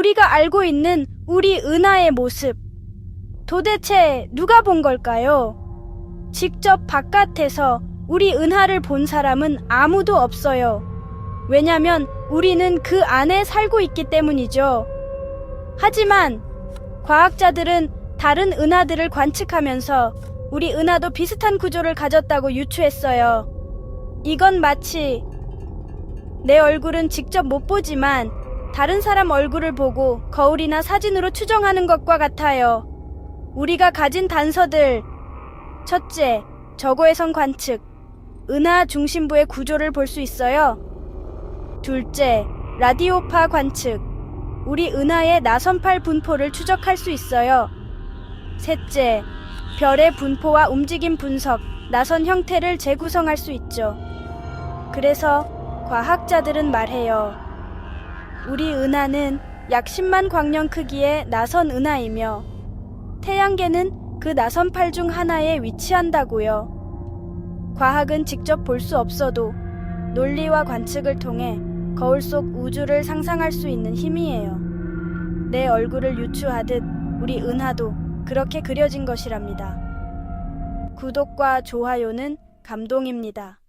우리가 알고 있는 우리 은하의 모습. 도대체 누가 본 걸까요? 직접 바깥에서 우리 은하를 본 사람은 아무도 없어요. 왜냐면 우리는 그 안에 살고 있기 때문이죠. 하지만 과학자들은 다른 은하들을 관측하면서 우리 은하도 비슷한 구조를 가졌다고 유추했어요. 이건 마치 내 얼굴은 직접 못 보지만 다른 사람 얼굴을 보고 거울이나 사진으로 추정하는 것과 같아요. 우리가 가진 단서들. 첫째, 저고해성 관측. 은하 중심부의 구조를 볼 수 있어요. 둘째, 라디오파 관측. 우리 은하의 나선팔 분포를 추적할 수 있어요. 셋째, 별의 분포와 움직임 분석, 나선 형태를 재구성할 수 있죠. 그래서 과학자들은 말해요. 우리 은하는 약 10만 광년 크기의 나선 은하이며 태양계는 그 나선 팔 중 하나에 위치한다고요. 과학은 직접 볼 수 없어도 논리와 관측을 통해 거울 속 우주를 상상할 수 있는 힘이에요. 내 얼굴을 유추하듯 우리 은하도 그렇게 그려진 것이랍니다. 구독과 좋아요는 감동입니다.